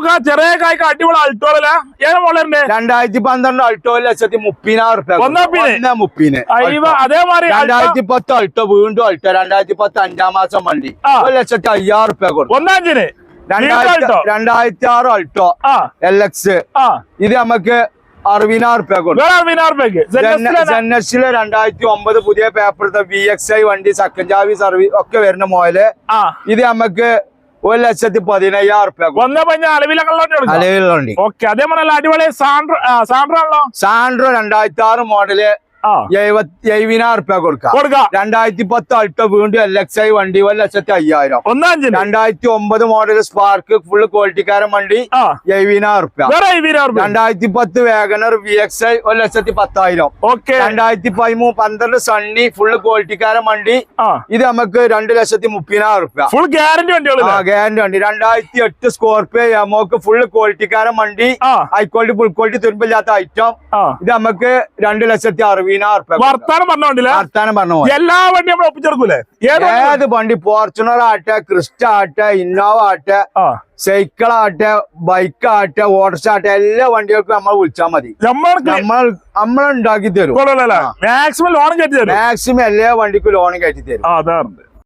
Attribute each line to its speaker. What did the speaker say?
Speaker 1: നമുക്ക് ആ ചെറിയ കായ്ക്ക് അടിപൊളി അൾട്ടോളല്ല ഏത് മോളറിന്റെ
Speaker 2: രണ്ടായിരത്തി പന്ത്രണ്ട് അൾട്ടോ ലക്ഷത്തി മുപ്പതിനായിരം റുപ്യ
Speaker 1: ഒന്നാം മുപ്പതിന്? അതേമാതിരി
Speaker 2: രണ്ടായിരത്തി പത്ത് അൾട്ടോ വീണ്ടും അൾട്ടോ രണ്ടായിരത്തി പത്ത് അഞ്ചാം മാസം വണ്ടി. ഒരു ലക്ഷത്തി അയ്യായിരം റുപ്യ കൊടുക്കും
Speaker 1: ഒന്നാഞ്ചിന്
Speaker 2: രണ്ടായിരത്തി ആറ് അൾട്ടോ എൽ എക്സ് ഇത് നമുക്ക് ജനസിലെ രണ്ടായിരത്തി ഒമ്പത് പുതിയ പേപ്പറത്തെ വി എക്സ് ഐ വണ്ടി സെക്കൻഡ് ചാവി സർവീസ് ഒക്കെ വരുന്ന
Speaker 1: മോയിൽ
Speaker 2: ഇത് നമുക്ക് ഒരു ലക്ഷത്തി പതിനയ്യായിരം റുപ്യ
Speaker 1: ഒന്ന് പഞ്ഞ അളവിലൊക്കെ
Speaker 2: അളവിലുണ്ട്.
Speaker 1: ഓക്കെ അതേപോലെ അടിപൊളി സാൻഡ്രോ സാൻഡ്രോ ആണല്ലോ
Speaker 2: സാൻഡ്രോ രണ്ടായിരത്തി ആറ് മോഡൽ എഴുപതിനായിരം റുപ്യ കൊടുക്കാം.
Speaker 1: കൊടുക്കാം.
Speaker 2: രണ്ടായിരത്തി പത്ത് അൾട്ടോ വീണ്ടും എൽ എക്സ് ഐ വണ്ടി ഒരു ലക്ഷത്തി അയ്യായിരം.
Speaker 1: ഒന്നാം
Speaker 2: രണ്ടായിരത്തി ഒമ്പത് മോഡൽ സ്പാർക്ക് ഫുൾ ക്വാളിറ്റിക്കാരൻ വണ്ടി എഴുപതിനായിരം റുപ്യ രണ്ടായിരത്തി പത്ത് വേഗനർ വി എക്സ് ഐ ഒരു ലക്ഷത്തി പത്തായിരം.
Speaker 1: ഓക്കെ.
Speaker 2: രണ്ടായിരത്തി പതിമൂന്ന് പന്ത്രണ്ട് സണ്ണി ഫുൾ ക്വാളിറ്റിക്കാരൻ വണ്ടി. ഇത് നമുക്ക് രണ്ട് ലക്ഷത്തി മുപ്പതിനായിരം റുപ്യ
Speaker 1: ഫുൾ ഗ്യാരണ്ടി വണ്ടികളല്ലേ?
Speaker 2: ഗ്യാരണ്ടി വണ്ടി. രണ്ടായിരത്തി എട്ട് സ്കോർപിയോ എമോക്ക് ഫുള്ള് ക്വാളിറ്റിക്കാരൻ വണ്ടി. ഹൈ ക്വാളിറ്റി ഫുൾ ക്വാളിറ്റി തുരുമ്പില്ലാത്ത ഐറ്റം ഇത് നമുക്ക് രണ്ട് ലക്ഷത്തി അറുപത്
Speaker 1: വർത്താനം പറഞ്ഞോണ്ടില്ല
Speaker 2: വർത്താനം പറഞ്ഞു.
Speaker 1: എല്ലാ വണ്ടിയും നമ്മൾ ഒപ്പിച്ചെടുക്കൂലേ ഏത് വണ്ടി?
Speaker 2: ഫോർച്യൂണർ ആട്ടെ ക്രിസ്റ്റ ആട്ടെ ഇന്നോവ ആട്ടെ സൈക്കിൾ ആട്ടെ ബൈക്ക് ആട്ടെ ഓട്ടോ ആട്ടെ എല്ലാ വണ്ടികൾക്കും നമ്മൾ വിളിച്ചാൽ മതി. നമ്മൾ നമ്മൾ ഉണ്ടാക്കി തരും.
Speaker 1: മാക്സിമം ലോൺ കയറ്റി തരും.
Speaker 2: മാക്സിമം എല്ലാ വണ്ടിക്കും ലോൺ കയറ്റി തരും.